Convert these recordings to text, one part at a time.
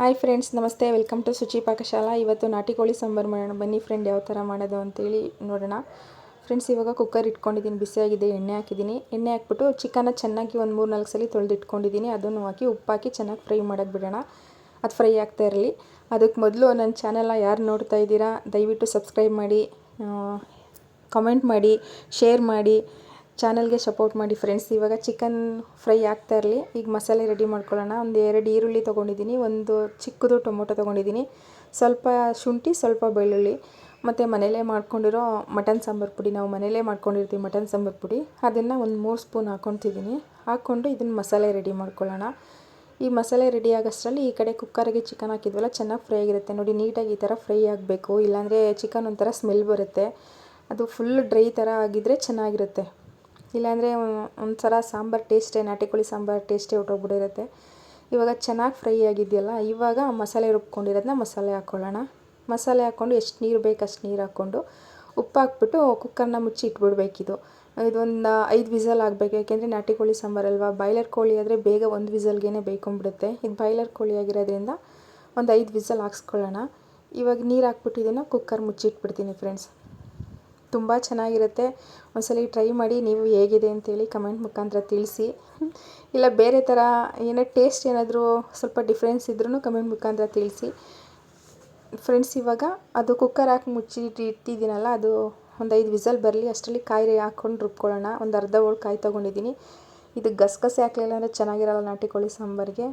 Hi friends, ನಮಸ್ತೆ. Welcome to Shuchi Pakashala. ಇವತ್ತು ನಾಟಿ ಕೋಳಿ ಸಾಂಬಾರು ಮಾಡೋಣ. ಬನ್ನಿ ಫ್ರೆಂಡ್, ಯಾವ ಥರ ಮಾಡೋದು ಅಂತೇಳಿ ನೋಡೋಣ. ಫ್ರೆಂಡ್ಸ್, ಇವಾಗ ಕುಕ್ಕರ್ ಇಟ್ಕೊಂಡಿದ್ದೀನಿ. ಬಿಸಿಯಾಗಿದೆ ಎಣ್ಣೆ ಹಾಕಿದ್ದೀನಿ. ಎಣ್ಣೆ ಹಾಕ್ಬಿಟ್ಟು ಚಿಕನ್ನ ಚೆನ್ನಾಗಿ ಒಂದು ಮೂರು ನಾಲ್ಕು ಸಲ ತೊಳೆದು ಇಟ್ಕೊಂಡಿದ್ದೀನಿ ಅದನ್ನು ಹಾಕಿ ಉಪ್ಪು ಹಾಕಿ ಚೆನ್ನಾಗಿ ಫ್ರೈ ಮಾಡೋಕ್ಕೆ ಬಿಡೋಣ. ಅದು ಫ್ರೈ ಆಗ್ತಾ ಇರಲಿ. ಅದಕ್ಕೆ ಮೊದಲು ನನ್ನ ಚಾನೆಲ್ನ ಯಾರು ನೋಡ್ತಾ ಇದ್ದೀರಾ, ದಯವಿಟ್ಟು ಸಬ್ಸ್ಕ್ರೈಬ್ ಮಾಡಿ ಕಮೆಂಟ್ ಮಾಡಿ ಶೇರ್ ಮಾಡಿ. ಚಾನಲ್ಗೆ ಸಪೋರ್ಟ್ ಮಾಡಿ ಫ್ರೆಂಡ್ಸ್. ಇವಾಗ ಚಿಕನ್ ಫ್ರೈ ಆಗ್ತಾ ಇರಲಿ. ಈಗ ಮಸಾಲೆ ರೆಡಿ ಮಾಡ್ಕೊಳ್ಳೋಣ. ಒಂದು ಎರಡು ಈರುಳ್ಳಿ ತೊಗೊಂಡಿದ್ದೀನಿ. ಒಂದು ಚಿಕ್ಕದು ಟೊಮೊಟೊ ತೊಗೊಂಡಿದ್ದೀನಿ. ಸ್ವಲ್ಪ ಶುಂಠಿ, ಸ್ವಲ್ಪ ಬೆಳ್ಳುಳ್ಳಿ. ಮತ್ತು ಮನೇಲೇ ಮಾಡ್ಕೊಂಡಿರೋ ಮಟನ್ ಸಾಂಬಾರು ಪುಡಿ. ನಾವು ಮನೇಲೇ ಮಾಡ್ಕೊಂಡಿರ್ತೀವಿ ಮಟನ್ ಸಾಂಬಾರು ಪುಡಿ. ಅದನ್ನು ಒಂದು ಮೂರು ಸ್ಪೂನ್ ಹಾಕ್ಕೊತಿದ್ದೀನಿ. ಹಾಕ್ಕೊಂಡು ಇದನ್ನು ಮಸಾಲೆ ರೆಡಿ ಮಾಡ್ಕೊಳ್ಳೋಣ. ಈ ಮಸಾಲೆ ರೆಡಿ ಆಗೋಷ್ಟರಲ್ಲಿ ಈ ಕಡೆ ಕುಕ್ಕರ್ಗೆ ಚಿಕನ್ ಹಾಕಿದ್ವಲ್ಲ, ಚೆನ್ನಾಗಿ ಫ್ರೈ ಆಗಿರುತ್ತೆ. ನೋಡಿ, ನೀಟಾಗಿ ಈ ಥರ ಫ್ರೈ ಆಗಬೇಕು. ಇಲ್ಲಾಂದರೆ ಚಿಕನ್ ಒಂಥರ ಸ್ಮೆಲ್ ಬರುತ್ತೆ. ಅದು ಫುಲ್ ಡ್ರೈ ಥರ ಆಗಿದ್ದರೆ ಚೆನ್ನಾಗಿರುತ್ತೆ. ಇಲ್ಲಾಂದರೆ ಒಂಥರ ಸಾಂಬಾರು ಟೇಸ್ಟೇ, ನಾಟಿ ಕೋಳಿ ಸಾಂಬಾರು ಟೇಸ್ಟೇ ಹೊಟ್ಟೋಗ್ಬಿಟ್ಟಿರುತ್ತೆ. ಇವಾಗ ಚೆನ್ನಾಗಿ ಫ್ರೈ ಆಗಿದೆಯಲ್ಲ, ಇವಾಗ ಮಸಾಲೆ ರುಬ್ಕೊಂಡಿರೋದನ್ನ ಮಸಾಲೆ ಹಾಕ್ಕೊಳ್ಳೋಣ ಮಸಾಲೆ ಹಾಕ್ಕೊಂಡು ಎಷ್ಟು ನೀರು ಬೇಕು ಅಷ್ಟು ನೀರು ಹಾಕ್ಕೊಂಡು ಉಪ್ಪು ಹಾಕ್ಬಿಟ್ಟು ಕುಕ್ಕರ್ನ ಮುಚ್ಚಿ ಇಟ್ಬಿಡ್ಬೇಕಿದು. ಇದೊಂದು ಐದು ವಿಸಲ್ ಆಗಬೇಕು, ಯಾಕೆಂದರೆ ನಾಟಿ ಕೋಳಿ ಸಾಂಬಾರಲ್ವಾ ಬಾಯ್ಲರ್ ಕೋಳಿ ಆದರೆ ಬೇಗ ಒಂದು ವಿಸಲ್ಗೆ ಬೇಕೊಂಬಿಡುತ್ತೆ. ಇದು ಬಾಯ್ಲರ್ ಕೋಳಿ ಆಗಿರೋದ್ರಿಂದ ಒಂದು ಐದು ವಿಸಲ್ ಹಾಕ್ಸ್ಕೊಳ್ಳೋಣ. ಇವಾಗ ನೀರು ಹಾಕ್ಬಿಟ್ಟು ಇದನ್ನು ಕುಕ್ಕರ್ ಮುಚ್ಚಿಟ್ಬಿಡ್ತೀನಿ ಫ್ರೆಂಡ್ಸ್. ತುಂಬ ಚೆನ್ನಾಗಿರುತ್ತೆ. ಒಂದ್ಸಲ ಟ್ರೈ ಮಾಡಿ, ನೀವು ಹೇಗಿದೆ ಅಂತೇಳಿ ಕಮೆಂಟ್ ಮುಖಾಂತರ ತಿಳಿಸಿ. ಇಲ್ಲ, ಬೇರೆ ಥರ ಏನೋ ಟೇಸ್ಟ್ ಏನಾದರೂ ಸ್ವಲ್ಪ ಡಿಫ್ರೆನ್ಸ್ ಇದ್ರೂ ಕಮೆಂಟ್ ಮುಖಾಂತರ ತಿಳಿಸಿ. ಫ್ರೆಂಡ್ಸ್, ಇವಾಗ ಅದು ಕುಕ್ಕರ್ ಹಾಕಿ ಮುಚ್ಚಿ ಇಟ್ಟಿದ್ದೀನಲ್ಲ, ಅದು ಒಂದು ಐದು ವಿಸಲ್ ಬರಲಿ, ಅಷ್ಟರಲ್ಲಿ ಕಾಯಿ ಹಾಕ್ಕೊಂಡು ರುಬ್ಕೊಳ್ಳೋಣ. ಒಂದು ಅರ್ಧ ಹೋಳು ಕಾಯಿ ತೊಗೊಂಡಿದ್ದೀನಿ. ಇದು ಗಸಗಸೆ ಹಾಕಲಿಲ್ಲ ಅಂದರೆ ಚೆನ್ನಾಗಿರಲ್ಲ ನಾಟಿ ಕೋಳಿ ಸಾಂಬಾರಿಗೆ.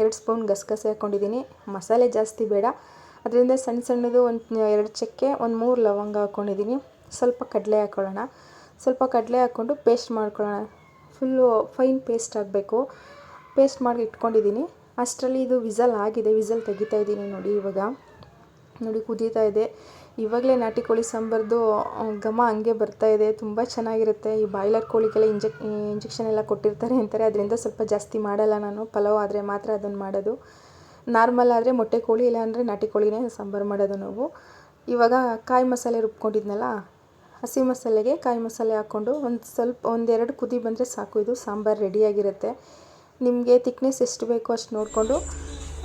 ಎರಡು ಸ್ಪೂನ್ ಗಸಗಸೆ ಹಾಕ್ಕೊಂಡಿದ್ದೀನಿ. ಮಸಾಲೆ ಜಾಸ್ತಿ ಬೇಡ. ಅದರಿಂದ ಸಣ್ಣ ಸಣ್ಣದು ಒಂದು ಎರಡು ಚಕ್ಕೆ, ಒಂದು ಮೂರು ಲವಂಗ ಹಾಕ್ಕೊಂಡಿದ್ದೀನಿ. ಸ್ವಲ್ಪ ಕಡಲೆ ಹಾಕ್ಕೊಳ್ಳೋಣ ಸ್ವಲ್ಪ ಕಡಲೆ ಹಾಕ್ಕೊಂಡು ಪೇಸ್ಟ್ ಮಾಡ್ಕೊಳ್ಳೋಣ. ಫುಲ್ಲು ಫೈನ್ ಪೇಸ್ಟ್ ಆಗಬೇಕು. ಪೇಸ್ಟ್ ಮಾಡಿ ಇಟ್ಕೊಂಡಿದ್ದೀನಿ. ಅಷ್ಟರಲ್ಲಿ ಇದು ವಿಸಲ್ ಆಗಿದೆ. ವಿಸಲ್ ತೆಗಿತಾ ಇದ್ದೀನಿ ನೋಡಿ ಇವಾಗ. ನೋಡಿ ಕುದೀತಾ ಇದೆ. ಇವಾಗಲೇ ನಾಟಿ ಕೋಳಿ ಸಾಂಬಾರ್ದು ಘಮ ಹಂಗೆ ಬರ್ತಾ ಇದೆ. ತುಂಬ ಚೆನ್ನಾಗಿರುತ್ತೆ. ಈ ಬಾಯ್ಲರ್ ಕೋಳಿಗೆಲ್ಲ ಇಂಜೆಕ್ ಇಂಜೆಕ್ಷನ್ ಎಲ್ಲ ಕೊಟ್ಟಿರ್ತಾರೆ ಅಂತಾರೆ. ಅದರಿಂದ ಸ್ವಲ್ಪ ಜಾಸ್ತಿ ಮಾಡಲ್ಲ ನಾನು. ಪಲಾವ್ ಆದರೆ ಮಾತ್ರ ಅದನ್ನು ಮಾಡೋದು. ನಾರ್ಮಲ್ ಆದರೆ ಮೊಟ್ಟೆ ಕೋಳಿ ಇಲ್ಲಾಂದರೆ ನಾಟಿ ಕೋಳಿನೇ ಸಾಂಬಾರು ಮಾಡೋದು ನಾವು. ಇವಾಗ ಕಾಯಿ ಮಸಾಲೆ ರುಬ್ಕೊಂಡಿದ್ನಲ್ಲ ಹಸಿ ಮಸಾಲೆಗೆ ಕಾಯಿ ಮಸಾಲೆ ಹಾಕ್ಕೊಂಡು ಒಂದು ಸ್ವಲ್ಪ ಒಂದೆರಡು ಕುದಿ ಬಂದರೆ ಸಾಕು. ಇದು ಸಾಂಬಾರು ರೆಡಿಯಾಗಿರುತ್ತೆ. ನಿಮಗೆ ತಿಕ್ನೆಸ್ ಎಷ್ಟು ಬೇಕೋ ಅಷ್ಟು ನೋಡಿಕೊಂಡು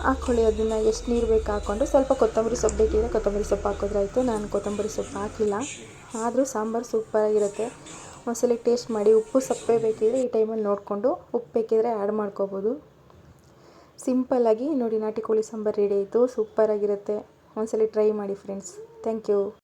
ಹಾಕ್ಕೊಳ್ಳಿ ಅದನ್ನು ಎಷ್ಟು ನೀರು ಬೇಕು ಹಾಕ್ಕೊಂಡು ಸ್ವಲ್ಪ ಕೊತ್ತಂಬರಿ ಸೊಪ್ಪು ಬೇಕಿದ್ರೆ ಕೊತ್ತಂಬರಿ ಸೊಪ್ಪು ಹಾಕೋದ್ರಾಯಿತು ನಾನು ಕೊತ್ತಂಬರಿ ಸೊಪ್ಪು ಹಾಕಿಲ್ಲ. ಆದರೂ ಸಾಂಬಾರು ಸೂಪರಾಗಿರುತ್ತೆ ಒಂದ್ಸಲ ಟೇಸ್ಟ್ ಮಾಡಿ ಉಪ್ಪು ಸಪ್ಪೆ ಬೇಕಿದ್ರೆ ಈ ಟೈಮಲ್ಲಿ ನೋಡಿಕೊಂಡು ಉಪ್ಪು ಬೇಕಿದ್ರೆ ಆ್ಯಡ್ ಮಾಡ್ಕೋಬೋದು. ಸಿಂಪಲ್ಲಾಗಿ ನೋಡಿ, ನಾಟಿ ಕೋಳಿ ಸಾಂಬಾರು ರೆಡಿ ಆಯಿತು. ಸೂಪರಾಗಿರುತ್ತೆ ಒಂದ್ಸಲ ಟ್ರೈ ಮಾಡಿ ಫ್ರೆಂಡ್ಸ್ ಥ್ಯಾಂಕ್ ಯು